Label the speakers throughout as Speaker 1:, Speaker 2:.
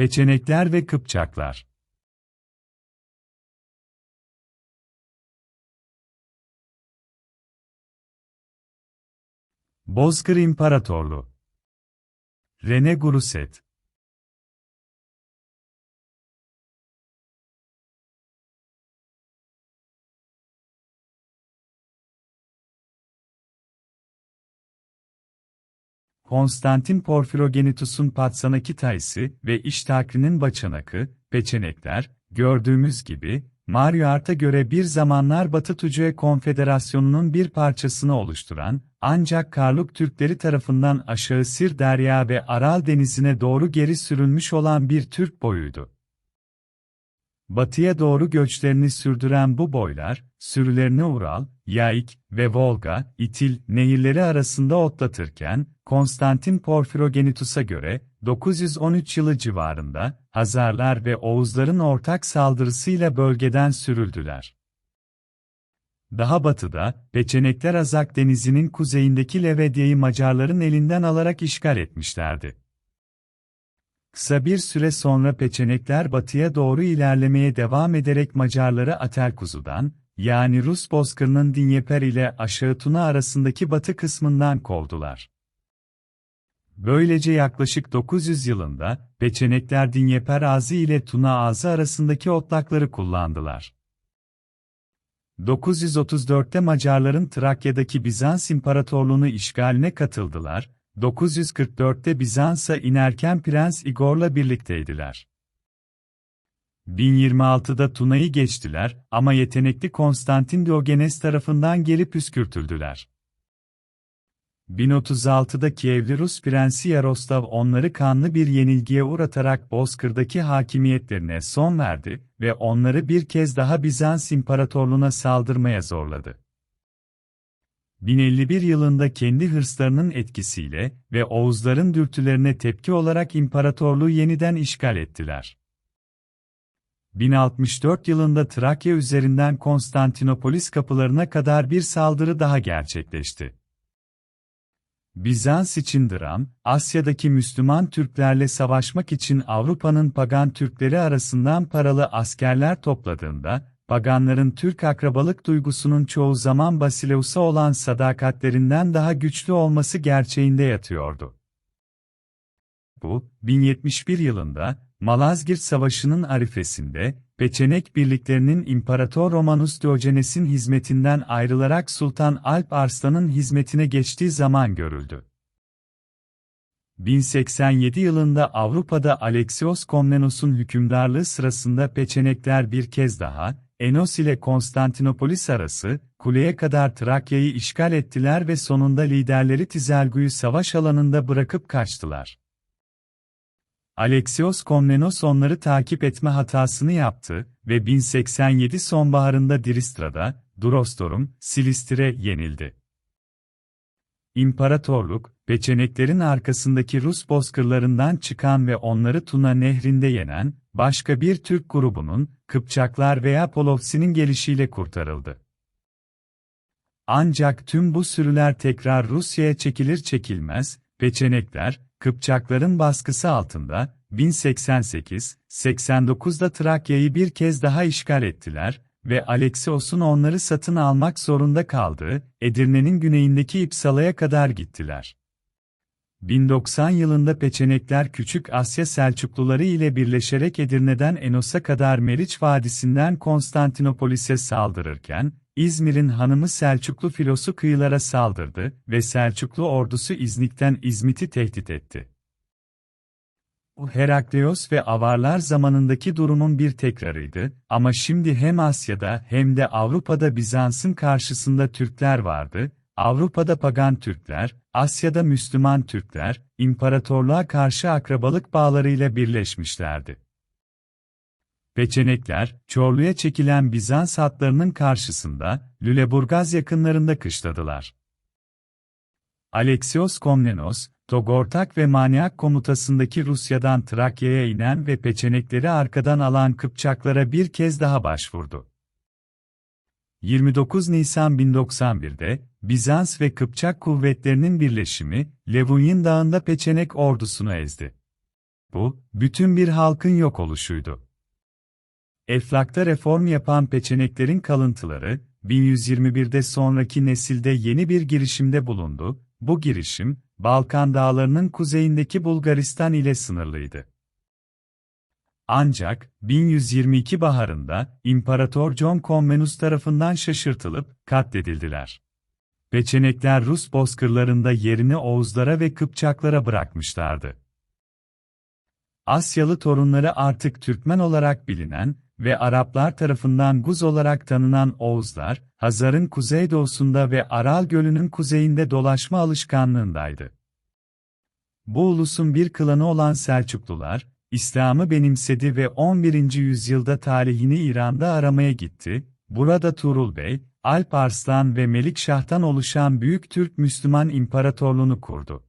Speaker 1: Peçenekler ve Kıpçaklar. Bozkır İmparatorluğu. Rene Guruset Konstantin Porfirogenitus'un Patsanakitaisi ve İştakri'nin Baçanakı, Peçenekler, gördüğümüz gibi, Mario Art'a göre bir zamanlar Batı Tucue Konfederasyonu'nun bir parçasını oluşturan, ancak Karluk Türkleri tarafından aşağı Sir Derya ve Aral Denizi'ne doğru geri sürülmüş olan bir Türk boyuydu. Batıya doğru göçlerini sürdüren bu boylar, sürülerini Ural, Yaik ve Volga, İtil nehirleri arasında otlatırken, Konstantin Porfirogenitus'a göre, 913 yılı civarında, Hazarlar ve Oğuzların ortak saldırısıyla bölgeden sürüldüler. Daha batıda, Peçenekler Azak Denizi'nin kuzeyindeki Levedya'yı Macarların elinden alarak işgal etmişlerdi. Kısa bir süre sonra Peçenekler batıya doğru ilerlemeye devam ederek Macarları Atelkuzu'dan, yani Rus bozkırının Dinyeper ile Aşağı Tuna arasındaki batı kısmından kovdular. Böylece yaklaşık 900 yılında, Peçenekler Dinyeper Ağzı ile Tuna Ağzı arasındaki otlakları kullandılar. 934'te Macarların Trakya'daki Bizans İmparatorluğunu işgaline katıldılar, 944'te Bizans'a inerken Prens Igor'la birlikteydiler. 1026'da Tuna'yı geçtiler ama yetenekli Konstantin Diogenes tarafından gelip püskürtüldüler. 1036'da Kievli Rus Prensi Yaroslav onları kanlı bir yenilgiye uğratarak Bozkır'daki hakimiyetlerine son verdi ve onları bir kez daha Bizans İmparatorluğu'na saldırmaya zorladı. 1051 yılında kendi hırslarının etkisiyle ve Oğuzların dürtülerine tepki olarak imparatorluğu yeniden işgal ettiler. 1064 yılında Trakya üzerinden Konstantinopolis kapılarına kadar bir saldırı daha gerçekleşti. Bizans için dram, Asya'daki Müslüman Türklerle savaşmak için Avrupa'nın pagan Türkleri arasından paralı askerler topladığında, paganların Türk akrabalık duygusunun çoğu zaman Basileus'a olan sadakatlerinden daha güçlü olması gerçeğinde yatıyordu. Bu, 1071 yılında, Malazgirt Savaşı'nın arifesinde, Peçenek birliklerinin İmparator Romanus Diogenes'in hizmetinden ayrılarak Sultan Alp Arslan'ın hizmetine geçtiği zaman görüldü. 1087 yılında Avrupa'da Alexios Komnenos'un hükümdarlığı sırasında Peçenekler bir kez daha, Enos ile Konstantinopolis arası, kuleye kadar Trakya'yı işgal ettiler ve sonunda liderleri Tizelgu'yu savaş alanında bırakıp kaçtılar. Alexios Komnenos onları takip etme hatasını yaptı ve 1087 sonbaharında Diristra'da, Durostorum, Silistre yenildi. İmparatorluk, peçeneklerin arkasındaki Rus bozkırlarından çıkan ve onları Tuna Nehri'nde yenen, başka bir Türk grubunun, Kıpçaklar veya Polovsi'nin gelişiyle kurtarıldı. Ancak tüm bu sürüler tekrar Rusya'ya çekilir çekilmez, Peçenekler, Kıpçakların baskısı altında, 1088-89'da Trakya'yı bir kez daha işgal ettiler ve Alexios'un onları satın almak zorunda kaldığı, Edirne'nin güneyindeki İpsala'ya kadar gittiler. 1090 yılında Peçenekler Küçük Asya Selçukluları ile birleşerek Edirne'den Enos'a kadar Meriç Vadisi'nden Konstantinopolis'e saldırırken, İzmir'in hanımı Selçuklu filosu kıyılara saldırdı ve Selçuklu ordusu İznik'ten İzmit'i tehdit etti. Herakleios ve Avarlar zamanındaki durumun bir tekrarıydı ama şimdi hem Asya'da hem de Avrupa'da Bizans'ın karşısında Türkler vardı, Avrupa'da pagan Türkler, Asya'da Müslüman Türkler, imparatorluğa karşı akrabalık bağlarıyla birleşmişlerdi. Peçenekler, Çorlu'ya çekilen Bizans hatlarının karşısında, Lüleburgaz yakınlarında kışladılar. Alexios Komnenos, Togortak ve Maniak komutasındaki Rusya'dan Trakya'ya inen ve peçenekleri arkadan alan Kıpçaklara bir kez daha başvurdu. 29 Nisan 1091'de, Bizans ve Kıpçak kuvvetlerinin birleşimi, Levunyin Dağı'nda Peçenek ordusunu ezdi. Bu, bütün bir halkın yok oluşuydu. Eflakta reform yapan peçeneklerin kalıntıları, 1121'de sonraki nesilde yeni bir girişimde bulundu, bu girişim, Balkan dağlarının kuzeyindeki Bulgaristan ile sınırlıydı. Ancak, 1122 baharında, İmparator John Komnenos tarafından şaşırtılıp, katledildiler. Peçenekler Rus bozkırlarında yerini Oğuzlara ve Kıpçaklara bırakmışlardı. Asyalı torunları artık Türkmen olarak bilinen ve Araplar tarafından Guz olarak tanınan Oğuzlar, Hazar'ın kuzeydoğusunda ve Aral Gölü'nün kuzeyinde dolaşma alışkanlığındaydı. Bu ulusun bir klanı olan Selçuklular, İslam'ı benimsedi ve 11. yüzyılda tarihini İran'da aramaya gitti, burada Tuğrul Bey, Alp Arslan ve Melik Şah'tan oluşan Büyük Türk Müslüman İmparatorluğunu kurdu.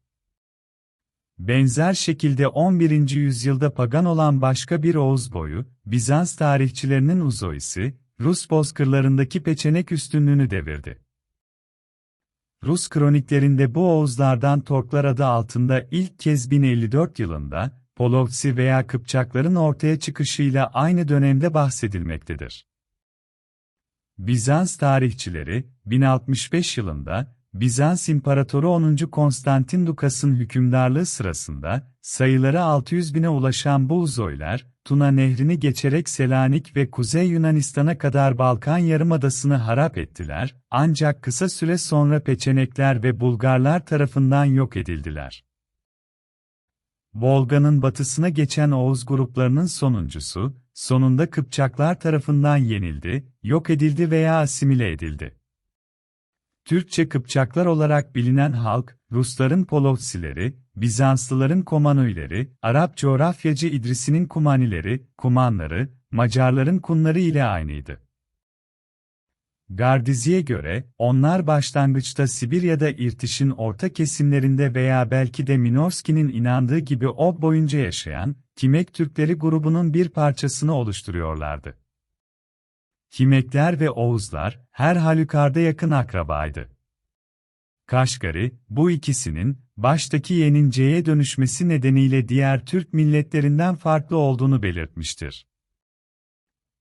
Speaker 1: Benzer şekilde 11. yüzyılda pagan olan başka bir Oğuz boyu, Bizans tarihçilerinin Uzoisi, Rus bozkırlarındaki peçenek üstünlüğünü devirdi. Rus kroniklerinde bu Oğuzlardan Torklar adı altında ilk kez 1054 yılında, Polovtsi veya Kıpçakların ortaya çıkışıyla aynı dönemde bahsedilmektedir. Bizans tarihçileri, 1065 yılında, Bizans İmparatoru 10. Konstantin Dukas'ın hükümdarlığı sırasında, sayıları 600 bine ulaşan bu uzoylar, Tuna Nehri'ni geçerek Selanik ve Kuzey Yunanistan'a kadar Balkan Yarımadası'nı harap ettiler, ancak kısa süre sonra Peçenekler ve Bulgarlar tarafından yok edildiler. Volga'nın batısına geçen Oğuz gruplarının sonuncusu, sonunda Kıpçaklar tarafından yenildi, yok edildi veya asimile edildi. Türkçe Kıpçaklar olarak bilinen halk, Rusların Polovsileri, Bizanslıların Komanoileri, Arap coğrafyacı İdrisi'nin Kumanileri, Kumanları, Macarların Kunları ile aynıydı. Gardizi'ye göre, onlar başlangıçta Sibirya'da İrtiş'in orta kesimlerinde veya belki de Minovski'nin inandığı gibi Ob boyunca yaşayan, Kimek Türkleri grubunun bir parçasını oluşturuyorlardı. Kimekler ve Oğuzlar, her halükarda yakın akrabaydı. Kaşgari, bu ikisinin, baştaki yeninceye dönüşmesi nedeniyle diğer Türk milletlerinden farklı olduğunu belirtmiştir.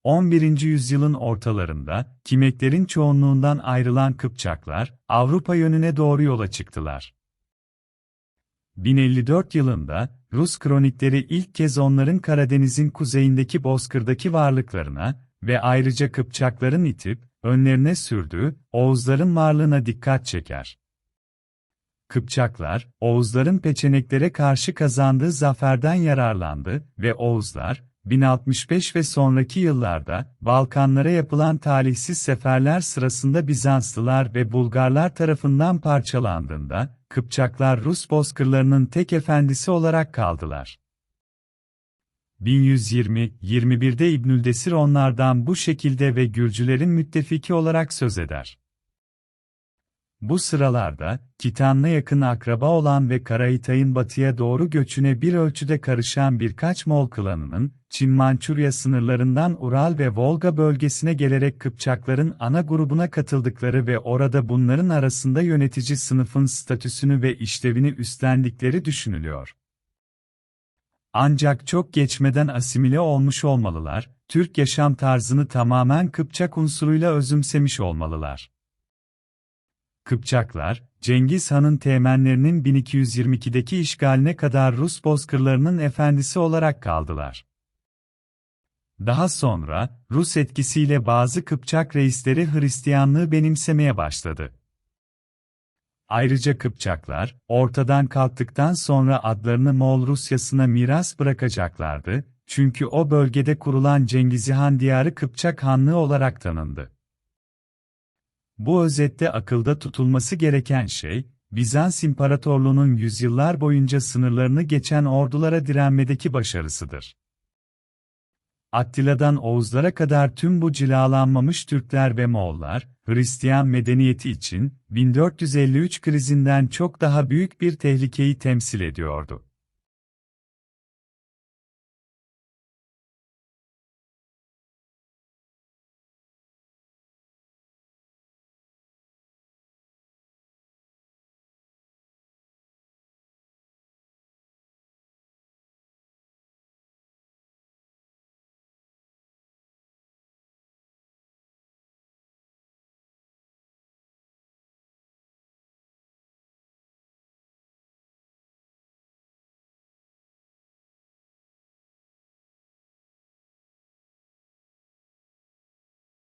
Speaker 1: 11. yüzyılın ortalarında, Kimeklerin çoğunluğundan ayrılan Kıpçaklar, Avrupa yönüne doğru yola çıktılar. 1054 yılında, Rus kronikleri ilk kez onların Karadeniz'in kuzeyindeki Bozkır'daki varlıklarına ve ayrıca Kıpçakların itip, önlerine sürdüğü, Oğuzların varlığına dikkat çeker. Kıpçaklar, Oğuzların peçeneklere karşı kazandığı zaferden yararlandı ve Oğuzlar, 1065 ve sonraki yıllarda, Balkanlara yapılan talihsiz seferler sırasında Bizanslılar ve Bulgarlar tarafından parçalandığında, Kıpçaklar Rus bozkırlarının tek efendisi olarak kaldılar. 1120-21'de İbnüldesir onlardan bu şekilde ve Gürcülerin müttefiki olarak söz eder. Bu sıralarda, Kitan'la yakın akraba olan ve Karahitay'ın batıya doğru göçüne bir ölçüde karışan birkaç Moğol klanının, Çin-Mançurya sınırlarından Ural ve Volga bölgesine gelerek Kıpçakların ana grubuna katıldıkları ve orada bunların arasında yönetici sınıfın statüsünü ve işlevini üstlendikleri düşünülüyor. Ancak çok geçmeden asimile olmuş olmalılar, Türk yaşam tarzını tamamen Kıpçak unsuruyla özümsemiş olmalılar. Kıpçaklar, Cengiz Han'ın teğmenlerinin 1222'deki işgaline kadar Rus bozkırlarının efendisi olarak kaldılar. Daha sonra, Rus etkisiyle bazı Kıpçak reisleri Hristiyanlığı benimsemeye başladı. Ayrıca Kıpçaklar, ortadan kalktıktan sonra adlarını Moğol Rusyasına miras bırakacaklardı, çünkü o bölgede kurulan Cengiz Han diyarı Kıpçak Hanlığı olarak tanındı. Bu özette akılda tutulması gereken şey, Bizans İmparatorluğu'nun yüzyıllar boyunca sınırlarını geçen ordulara direnmedeki başarısıdır. Attila'dan Oğuzlara kadar tüm bu cilalanmamış Türkler ve Moğollar, Hristiyan medeniyeti için 1453 krizinden çok daha büyük bir tehlikeyi temsil ediyordu.